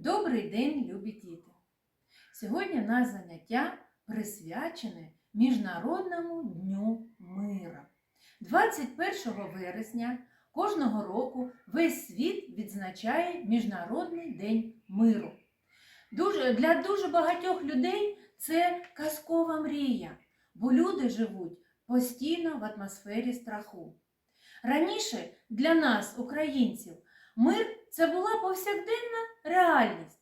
Добрий день, любі діти! Сьогодні наше заняття присвячене Міжнародному дню мира. 21 вересня кожного року весь світ відзначає Міжнародний день миру. Дуже, для дуже багатьох людей це казкова мрія, бо люди живуть постійно в атмосфері страху. Раніше для нас, українців, мир це була повсякденна реальність.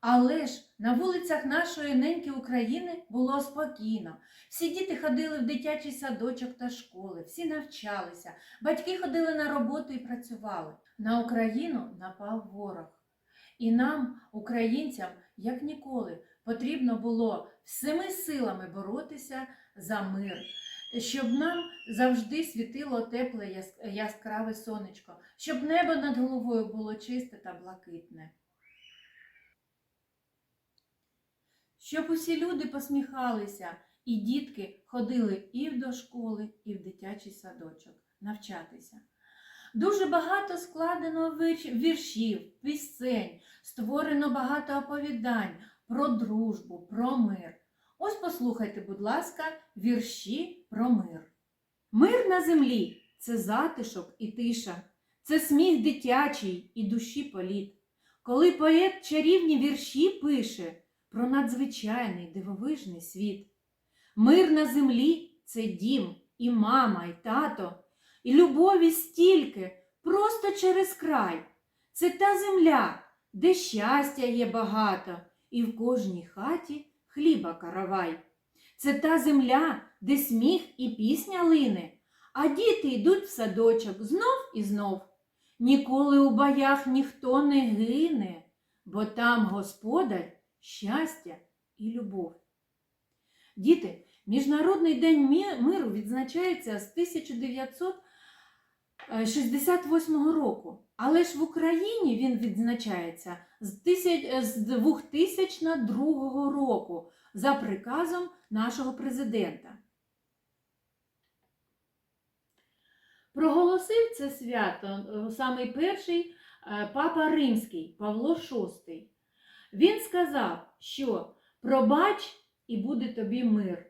Але ж на вулицях нашої неньки України було спокійно. Всі діти ходили в дитячий садочок та школи, всі навчалися, батьки ходили на роботу і працювали. На Україну напав ворог. І нам, українцям, як ніколи, потрібно було всіми силами боротися за мир, щоб нам завжди світило тепле яскраве сонечко, щоб небо над головою було чисте та блакитне. Щоб усі люди посміхалися, і дітки ходили і до школи, і в дитячий садочок навчатися. Дуже багато складено віршів, пісень, створено багато оповідань про дружбу, про мир. Ось послухайте, будь ласка, вірші про мир. Мир на землі це затишок і тиша, це сміх дитячий і душі політ. Коли поет чарівні вірші пише про надзвичайний дивовижний світ. Мир на землі це дім, і мама, і тато, і любові стільки, просто через край. Це та земля, де щастя є багато, і в кожній хаті хліба каравай. Це та земля, де сміх і пісня лине, а діти йдуть в садочок знов і знов. Ніколи у боях ніхто не гине, бо там господар щастя і любов. Діти, Міжнародний день миру відзначається з 1968 року, але ж в Україні він відзначається з 2002 року за приказом нашого президента. Проголосив це свято е, самий перший е, папа Римський Павло VI. Він сказав, що пробач і буде тобі мир.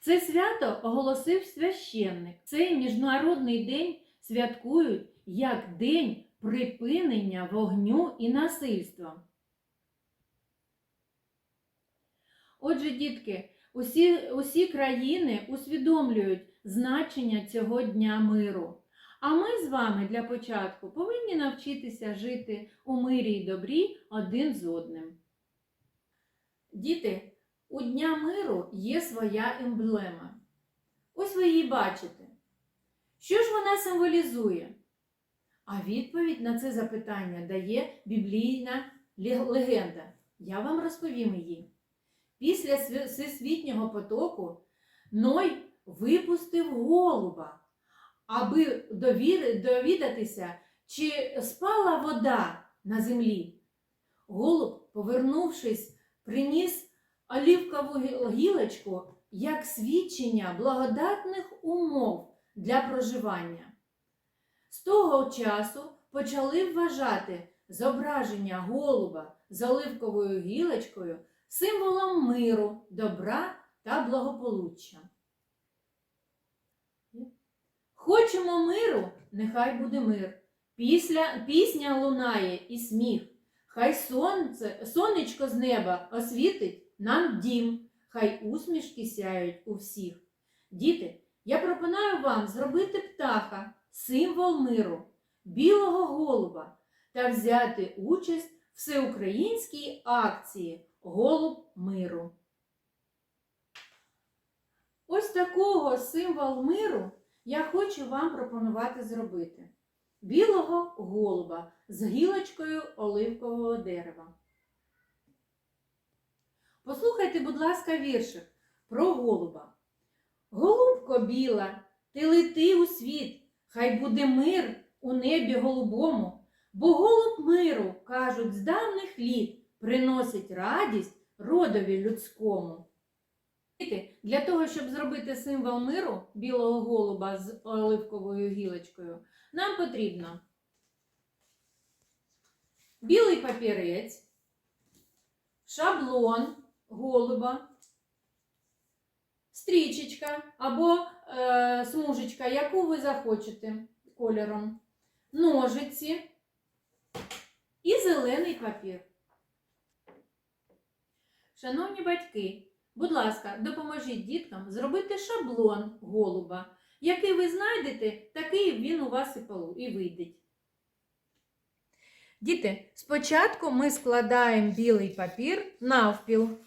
Це свято оголосив священник. Цей міжнародний день святкують як День припинення вогню і насильства. Отже, дітки, усі, усі країни усвідомлюють значення цього дня миру. А ми з вами для початку повинні навчитися жити у мирі й добрі один з одним. Діти, у Дня миру є своя емблема. Ось ви її бачите. Що ж вона символізує? А відповідь на це запитання дає біблійна легенда. Я вам розповім її. Після всесвітнього потоку Ной випустив голуба, аби довідатися, чи спала вода на землі. Голуб, повернувшись, приніс олівкову гілочку як свідчення благодатних умов для проживання. З того часу почали вважати зображення голуба з оливковою гілочкою символом миру, добра та благополуччя. Хочемо миру, нехай буде мир. Після, пісня лунає і сміх. Хай сонце, сонечко з неба освітить нам дім, хай усмішки сяють у всіх. Діти, я пропоную вам зробити птаха, символ миру, білого голуба та взяти участь в всеукраїнській акції Голуб миру. Ось такого символ миру я хочу вам пропонувати зробити. Білого голуба з гілочкою оливкового дерева. Послухайте, будь ласка, віршик про голуба. Голубко біла, ти лети у світ, хай буде мир у небі голубому, бо голуб миру, кажуть, з давних літ приносить радість родові людському. Для того, щоб зробити символ миру білого голуба з оливковою гілочкою, нам потрібно білий папірець, шаблон голуба, стрічечка або е, смужечка, яку ви захочете кольором, ножиці і зелений папір. Шановні батьки, будь ласка, допоможіть діткам зробити шаблон голуба. Який ви знайдете, такий він у вас і, вийде. Діти, спочатку ми складаємо білий папір навпіл.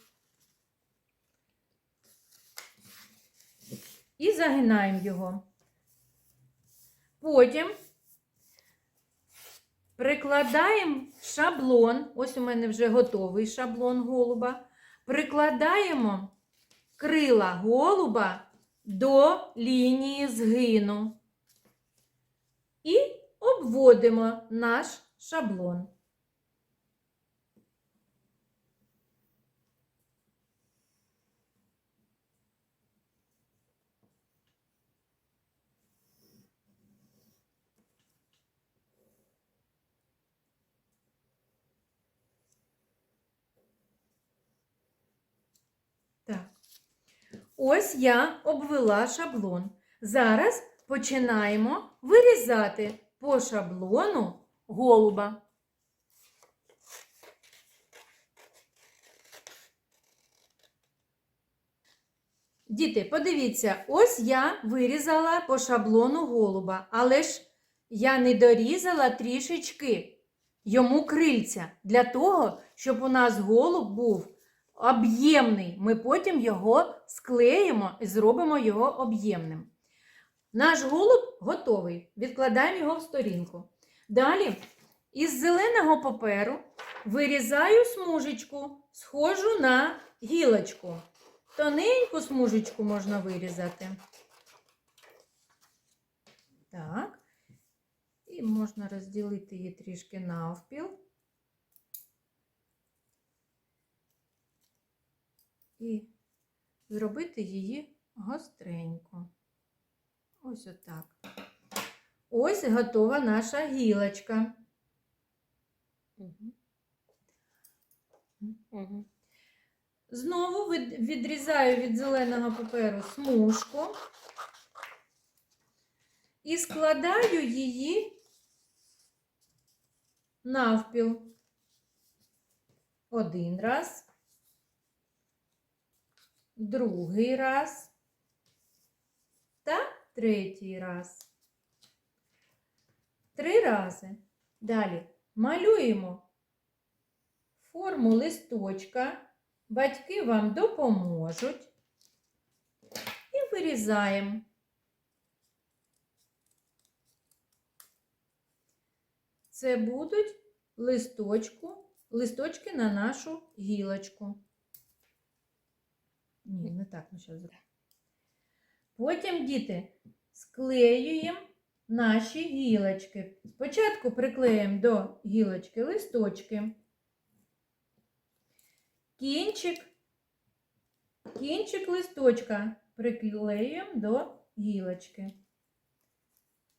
І загинаємо його. Потім прикладаємо шаблон. Ось у мене вже готовий шаблон голуба. Прикладаємо крила голуба до лінії згину. І обводимо наш шаблон. Так. Ось я обвела шаблон. Зараз починаємо вирізати по шаблону голуба. Діти, подивіться, ось я вирізала по шаблону голуба, але ж я не дорізала трішечки йому крильця для того, щоб у нас голуб був об'ємний. Ми потім його склеїмо і зробимо його об'ємним. Наш голуб готовий. Відкладаємо його в сторінку. Далі із зеленого паперу вирізаю смужечку, схожу на гілочку. Тоненьку смужечку можна вирізати. Так. І можна розділити її трішки навпіл. І зробити її гостренько. Ось отак. Ось готова наша гілочка. Угу. Знову відрізаю від зеленого паперу смужку і складаю її навпіл. Один раз, другий раз та третій раз. Три рази. Далі малюємо форму листочка. Батьки вам допоможуть. І вирізаємо. Це будуть листочку, листочки на нашу гілочку. Ні, не так ми зараз. Потім, діти, склеюємо наші гілочки. Спочатку приклеїмо до гілочки листочки. Кінчик, кінчик листочка приклеюємо до гілочки.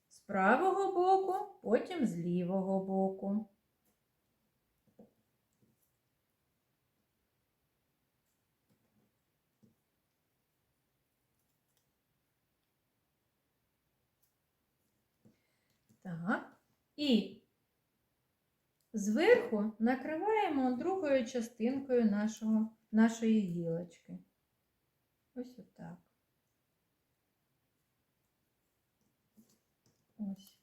З правого боку, потім з лівого боку. Так. І зверху накриваємо другою частинкою нашого, нашої гілочки. Ось отак. Ось.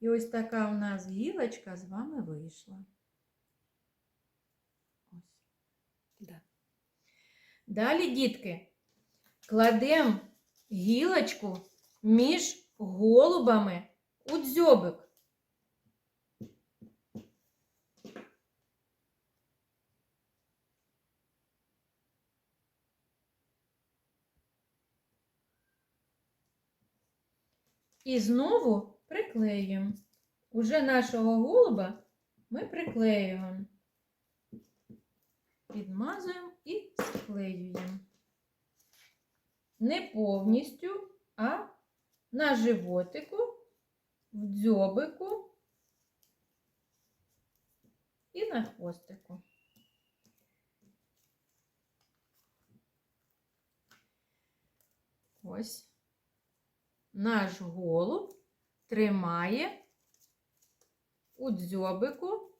І ось така у нас гілочка з вами вийшла. Ось. Да. Далі, дітки, кладемо гілочку між голубами у дзьобик. І знову приклеюємо. Уже нашого голуба ми приклеюємо. Підмазуємо і склеюємо. Не повністю, а на животику, в дзьобику і на хвостику. Ось наш голуб тримає у дзьобику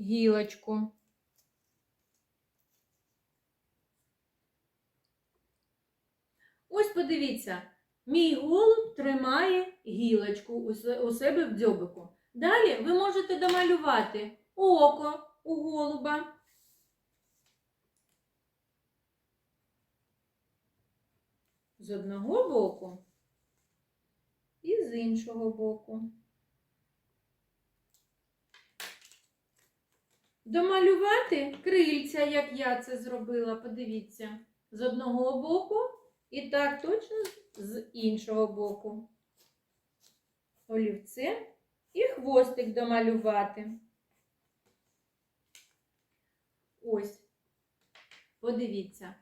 гілочку. Ось подивіться, мій голуб тримає гілочку у себе в дзьобику. Далі ви можете домалювати око у голуба. З одного боку з іншого боку. Домалювати крильця, як я це зробила, подивіться, з одного боку і так точно з іншого боку. Олівце і хвостик домалювати. Ось, подивіться.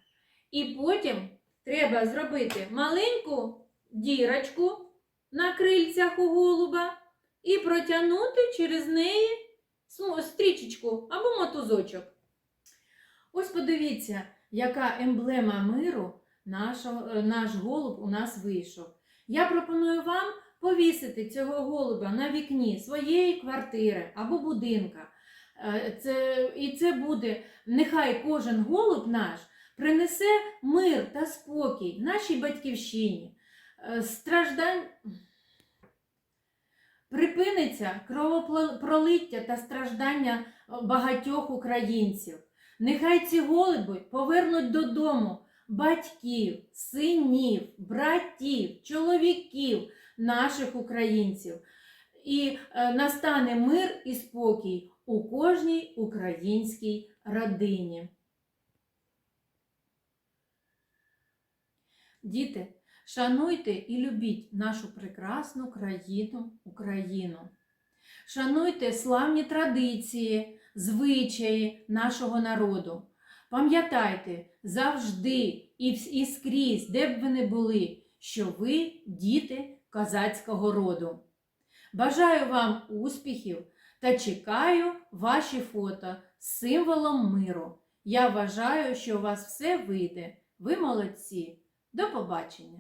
І потім треба зробити маленьку дірочку на крильцях у голуба і протягнути через неї стрічечку або мотузочок. Ось подивіться, яка емблема миру нашого, е, наш голуб у нас вийшов. Я пропоную вам повісити цього голуба на вікні своєї квартири або будинка. Е, Це, і це буде, нехай кожен голуб наш принесе мир та спокій нашій батьківщині. Е, Страждань припиниться кровопролиття та страждання е, багатьох українців. Нехай ці голуби повернуть додому батьків, синів, братів, чоловіків наших українців. І е, настане мир і спокій у кожній українській родині. Діти, шануйте і любіть нашу прекрасну країну Україну. Шануйте славні традиції, звичаї нашого народу. Пам'ятайте завжди і, скрізь, де б ви не були, що ви діти козацького роду. Бажаю вам успіхів та чекаю ваші фото з символом миру. Я вважаю, що у вас все вийде. Ви молодці. До побачення!